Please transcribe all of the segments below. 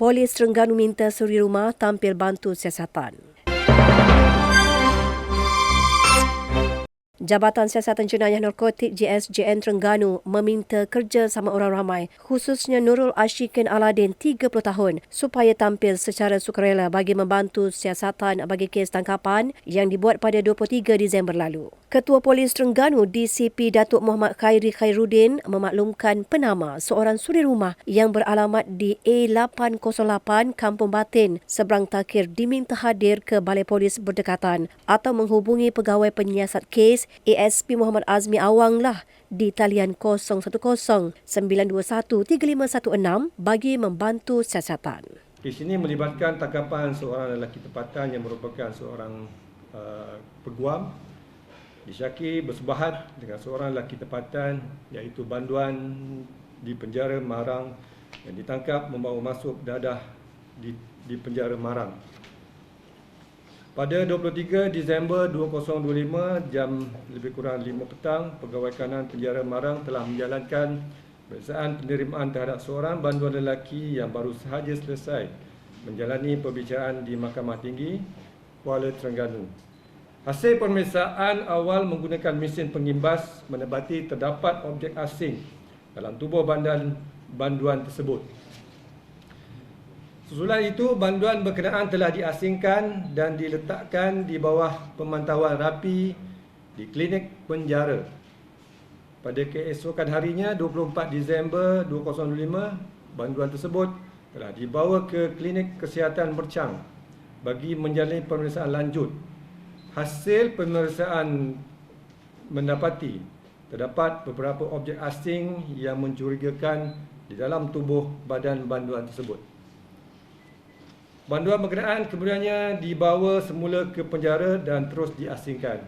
Polis Terengganu minta suri rumah tampil bantu siasatan. Jabatan Siasatan Jenayah Narkotik JSJN Terengganu meminta kerja sama orang ramai khususnya Nurul Ashikin Aladin 30 tahun supaya tampil secara sukarela bagi membantu siasatan bagi kes tangkapan yang dibuat pada 23 Disember lalu. Ketua Polis Terengganu DCP Datuk Muhammad Khairi Khairuddin memaklumkan penama seorang suri rumah yang beralamat di A808 Kampung Batin seberang takir diminta hadir ke Balai Polis berdekatan atau menghubungi pegawai penyiasat kes ASP Muhammad Azmi Awang lah di talian 010 921 3516 bagi membantu siasatan. Kes ini melibatkan tangkapan seorang lelaki tempatan yang merupakan seorang uh, peguam disyaki bersebahat dengan seorang lelaki tempatan iaitu banduan di penjara Marang yang ditangkap membawa masuk dadah di, di penjara Marang. Pada 23 Disember 2025 jam lebih kurang 5 petang, Pegawai Kanan Penjara Marang telah menjalankan pemeriksaan penerimaan terhadap seorang banduan lelaki yang baru sahaja selesai menjalani pembicaraan di Mahkamah Tinggi Kuala Terengganu. Hasil pemeriksaan awal menggunakan mesin pengimbas mendapati terdapat objek asing dalam tubuh bandan banduan tersebut. Susulan itu, banduan berkenaan telah diasingkan dan diletakkan di bawah pemantauan rapi di klinik penjara. Pada keesokan harinya, 24 Disember 2005, banduan tersebut telah dibawa ke klinik kesihatan Mercang bagi menjalani pemeriksaan lanjut. Hasil pemeriksaan mendapati terdapat beberapa objek asing yang mencurigakan di dalam tubuh badan banduan tersebut. Banduan berkenaan kemudiannya dibawa semula ke penjara dan terus diasingkan.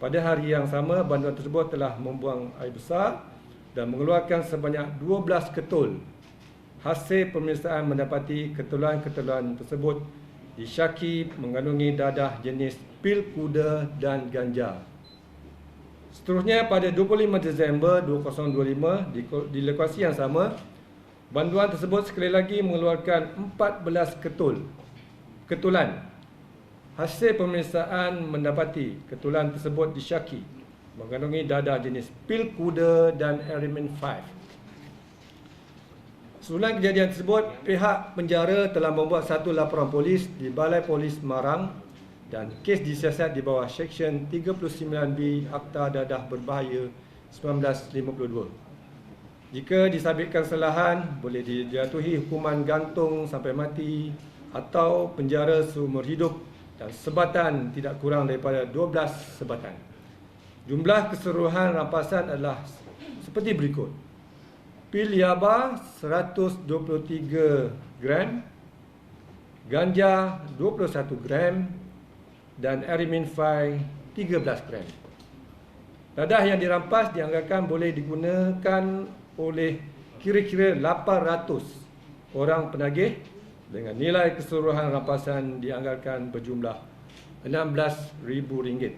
Pada hari yang sama, banduan tersebut telah membuang air besar dan mengeluarkan sebanyak 12 ketul. Hasil pemeriksaan mendapati ketulan-ketulan tersebut disyaki mengandungi dadah jenis pil kuda dan ganja. Seterusnya pada 25 Disember 2025 di, lokasi yang sama, Banduan tersebut sekali lagi mengeluarkan 14 ketul. Ketulan. Hasil pemeriksaan mendapati ketulan tersebut disyaki mengandungi dadah jenis pil kuda dan Erimin 5. Susulan kejadian tersebut, pihak penjara telah membuat satu laporan polis di Balai Polis Marang dan kes disiasat di bawah Seksyen 39B Akta Dadah Berbahaya 1952. Jika disabitkan kesalahan, boleh dijatuhi hukuman gantung sampai mati atau penjara seumur hidup dan sebatan tidak kurang daripada 12 sebatan. Jumlah keseluruhan rampasan adalah seperti berikut. Pil yaba 123 gram, ganja 21 gram dan erimin 5 13 gram. Dadah yang dirampas dianggarkan boleh digunakan oleh kira-kira 800 orang penagih dengan nilai keseluruhan rampasan dianggarkan berjumlah RM16,000.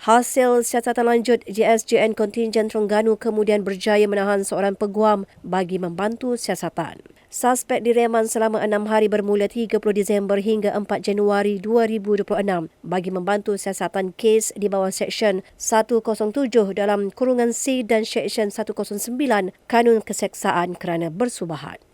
Hasil siasatan lanjut JSJN Kontingen Terengganu kemudian berjaya menahan seorang peguam bagi membantu siasatan. Suspek direman selama enam hari bermula 30 Disember hingga 4 Januari 2026 bagi membantu siasatan kes di bawah Seksyen 107 dalam kurungan C dan Seksyen 109 Kanun Keseksaan kerana bersubahat.